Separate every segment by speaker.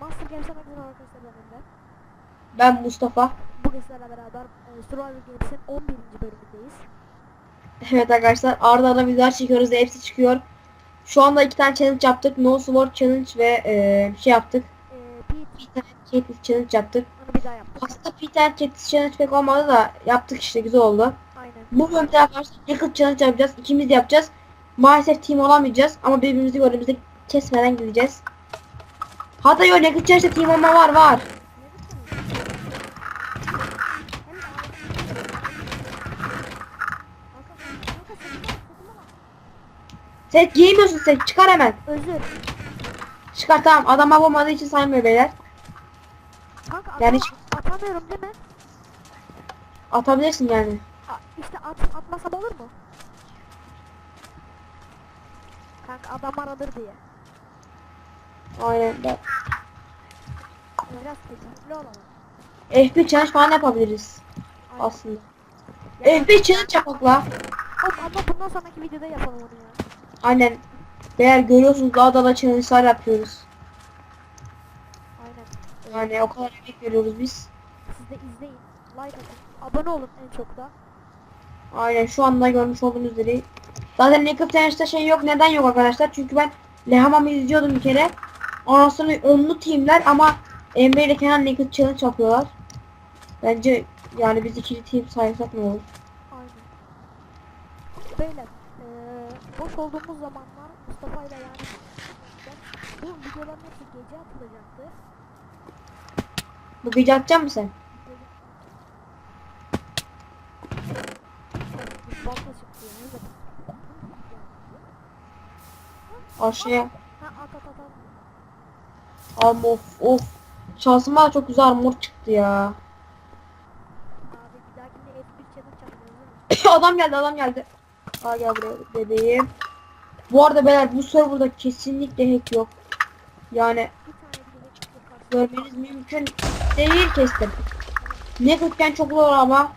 Speaker 1: Master Games'e herkese arkadaşlar ben Önder.
Speaker 2: Ben Mustafa.
Speaker 1: Bugün sizlerle beraber e, Survivor Games'in 11. bölümündeyiz.
Speaker 2: Evet arkadaşlar arda arda videolar çekiyoruz. Hepsi çıkıyor. Şu anda iki tane challenge yaptık. No Sword Challenge ve e, şey yaptık.
Speaker 1: E, Pete
Speaker 2: Bir tane Cactus Challenge yaptık.
Speaker 1: onu bir daha yaptık.
Speaker 2: Aslında tane Cactus Challenge pek olmadı da yaptık işte güzel oldu.
Speaker 1: Aynen.
Speaker 2: Bu bölümde arkadaşlar Naked Challenge yapacağız. İkimiz de yapacağız. Maalesef team olamayacağız ama birbirimizi gördüğümüzde kesmeden gideceğiz. Hatta yok Naked Challenge'da team olma var var. Set giymiyorsun set çıkar hemen.
Speaker 1: Özür.
Speaker 2: Çıkar tamam adam olmadığı için saymıyor beyler.
Speaker 1: Kanka
Speaker 2: Yani
Speaker 1: atam- atamıyorum değil mi?
Speaker 2: Atabilirsin yani.
Speaker 1: A, işte at, atmasam olur mu? Kanka adam aradır diye.
Speaker 2: Aynen. Ben-
Speaker 1: Biraz olalım.
Speaker 2: FB challenge falan yapabiliriz
Speaker 1: Aynen.
Speaker 2: aslında.
Speaker 1: Ya-
Speaker 2: FB challenge yapak la.
Speaker 1: Ama bundan sonraki videoda yapalım onu ya.
Speaker 2: Aynen. Beyler görüyorsunuz daha da challenge'lar yapıyoruz.
Speaker 1: Aynen.
Speaker 2: Yani o kadar emek veriyoruz biz.
Speaker 1: Siz de izleyin. Like atın. Abone olun en çok da.
Speaker 2: Aynen şu anda görmüş olduğunuz üzere. Zaten Naked Challenge'da şey yok. Neden yok arkadaşlar? Çünkü ben Lehamam'ı izliyordum bir kere. Ondan sonra onlu teamler ama Emre ile Kenan Naked Challenge yapıyorlar. Bence yani biz ikili team saysak ne olur?
Speaker 1: Aynen. Beyler. eee boş olduğumuz zamanlar Mustafa ile yani bu videoların hepsi gece atılacaktı.
Speaker 2: Bu gece atacak mısın sen? Aşağıya. Ama of of. Şansıma çok güzel armor çıktı ya.
Speaker 1: Abi bir dahakinde F1 challenge yapacağız değil mi?
Speaker 2: adam geldi adam geldi. Aa gel buraya bebeğim. Bu arada beyler bu serverda kesinlikle hack yok. Yani görmeniz mümkün değil kestim. Ne kötüken çok zor ama.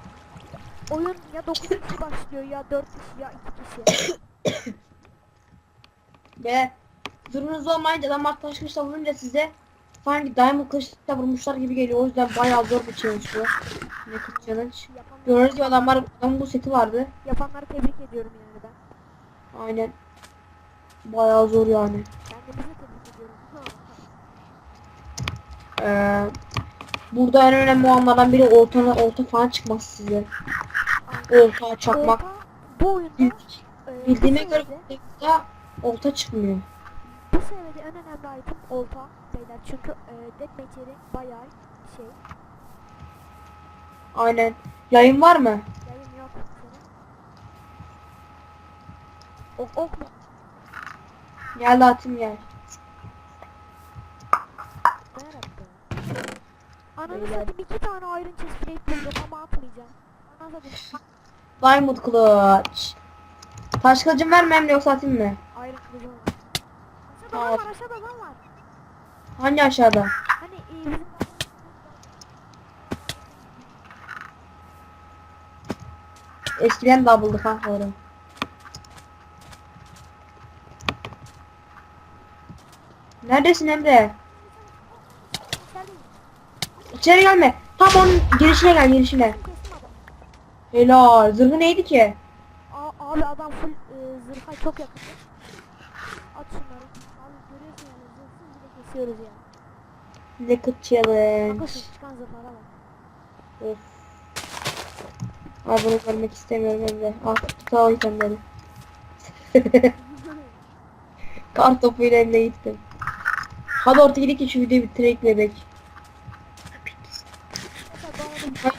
Speaker 1: Oyun ya 9 kişi başlıyor ya 4 kişi ya 2 kişi.
Speaker 2: Ve durumunuz olmayınca adamlar taş kılıçla vurunca size sanki diamond kılıçla vurmuşlar gibi geliyor. O yüzden bayağı zor bir challenge bu. Naked challenge.
Speaker 1: Yapanları,
Speaker 2: Gördüğünüz gibi adamlar adamın bu seti vardı.
Speaker 1: yapanları tebrik ediyorum yani ben.
Speaker 2: Aynen. Bayağı zor yani.
Speaker 1: Kendimizi tebrik ediyorum.
Speaker 2: Ee, burada en önemli olanlardan biri oltanı olta falan çıkması size.
Speaker 1: Aynen.
Speaker 2: Olta çakmak.
Speaker 1: Olta, bu oyunda e,
Speaker 2: Bildiğime göre olta çıkmıyor.
Speaker 1: Seride en önemli item olta beyler çünkü e, deathmatch'leri bayağı şey
Speaker 2: Aynen. Yayın var mı?
Speaker 1: yayın yok. Ok ok mu?
Speaker 2: Gel atayım gel.
Speaker 1: Ananı satayım iki tane Iron Chest Plate buldum ama atmayacağım. Ananı satayım.
Speaker 2: Diamond kılıç. Taş kılıcım Emre yoksa atayım mı?
Speaker 1: Iron kılıcım var. Aşağıda
Speaker 2: Aa.
Speaker 1: Adam var aşağıda adam var.
Speaker 2: Hangi aşağıda?
Speaker 1: Hani e, bizim
Speaker 2: Eskiden double'dı kankaları. Neredesin Emre?
Speaker 1: içerideyim.
Speaker 2: İçeri gelme. Tam onun girişine gel girişine.
Speaker 1: Kestim adamı.
Speaker 2: Helal. Zırhı neydi ki?
Speaker 1: Aa, abi adam full e, zırha çok yakın. At şunları. Abi görüyorsun yani kesiyoruz ya.
Speaker 2: Naked Challenge.
Speaker 1: Çıkan zırhlara bak.
Speaker 2: Of. Ay bunu görmek istemiyorum Emre. Al tuta o itemleri. Kar topuyla Emre gittim. Hadi orta gidelim ki şu videoyu bitirek bebek.
Speaker 1: Bu arada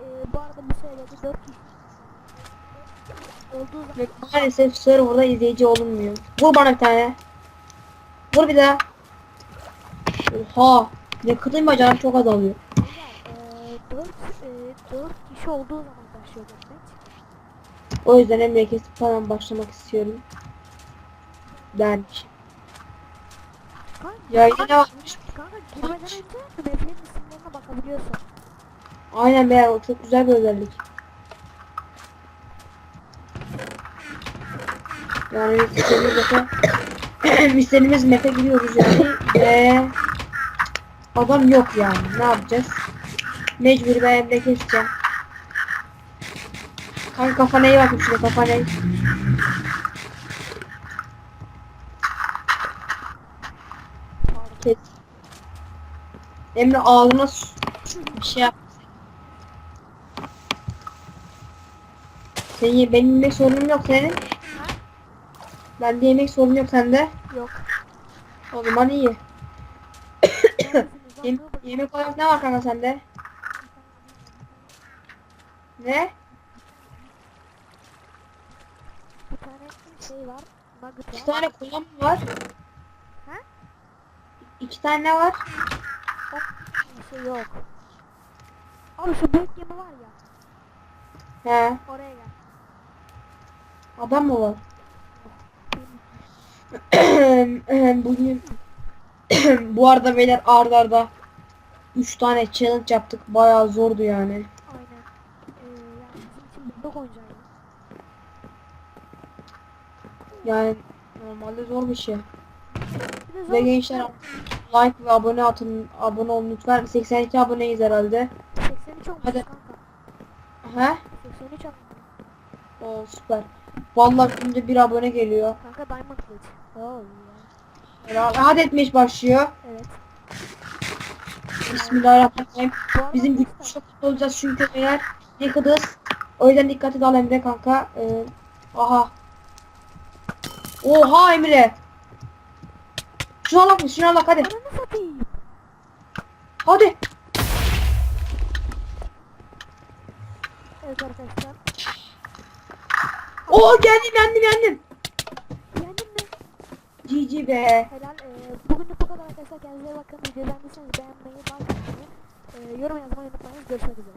Speaker 1: bu, bu arada bu seride 4 kişi olduğu zaman
Speaker 2: Ve maalesef serverda izleyici olunmuyor. Vur bana bir tane. Vur bir daha. Oha. Ne kıtayım bacağım çok az alıyor.
Speaker 1: e, 4 e, 4 kişi olduğu zaman başlıyor deathmatch.
Speaker 2: O yüzden Emre kesip falan başlamak istiyorum.
Speaker 1: Kanka,
Speaker 2: Ya yine ne varmış?
Speaker 1: kanka girmeden önce map'lerin isimlerine bakabiliyorsun.
Speaker 2: Aynen be o çok güzel bir özellik. Yani biz istediğimiz biz istediğimiz map'e gidiyoruz yani ve Adam yok yani. Ne yapacağız? Mecbur ben evde keseceğim. Kanka kafana iyi bakın şuraya kafana iyi. Emre ağzına bir şey yap. Senin benim yemek sorunum yok senin. Bende yemek sorunu yok sende.
Speaker 1: Yok.
Speaker 2: O zaman iyi. Yem- yemek olarak ne var kanka sende? Ne?
Speaker 1: Bir tane şey var. Nugget
Speaker 2: İki tane kola mı var?
Speaker 1: Ha?
Speaker 2: İki tane ne var?
Speaker 1: Bir şey yok. Abi şu büyük gemi var ya.
Speaker 2: He.
Speaker 1: Oraya gel.
Speaker 2: Adam mı var? Bugün bu arada beyler arda arda 3 tane challenge yaptık. Bayağı zordu yani.
Speaker 1: Aynen. Ee, yani bizim için bir bok oyuncağı ya.
Speaker 2: Yani normalde zor bir şey.
Speaker 1: Bir de
Speaker 2: Ve gençler like ve abone atın. Abone olun lütfen. 82 aboneyiz herhalde.
Speaker 1: 83 olmuş
Speaker 2: Hadi.
Speaker 1: kanka.
Speaker 2: He?
Speaker 1: 83 olmuş.
Speaker 2: O süper. Vallahi şimdi bir abone geliyor.
Speaker 1: Kanka Diamond Kılıç. Oh
Speaker 2: Hadi etmiş başlıyor.
Speaker 1: Evet.
Speaker 2: Bismillahirrahmanirrahim. Bizim güçlü çok olacağız çünkü eğer Naked'ız. O yüzden dikkatli dal Emre kanka. Ee, aha. Oha Emre. Şuna bak şuna bak hadi. Hadi.
Speaker 1: Evet arkadaşlar.
Speaker 2: Oo geldim yendim yendim. GG be.
Speaker 1: Helal. Ee, bugünlük bu kadar arkadaşlar. Kendinize bakın. Videoyu beğendiyseniz beğenmeyi, like atmayı, e, yorum yazmayı unutmayın. Görüşmek üzere.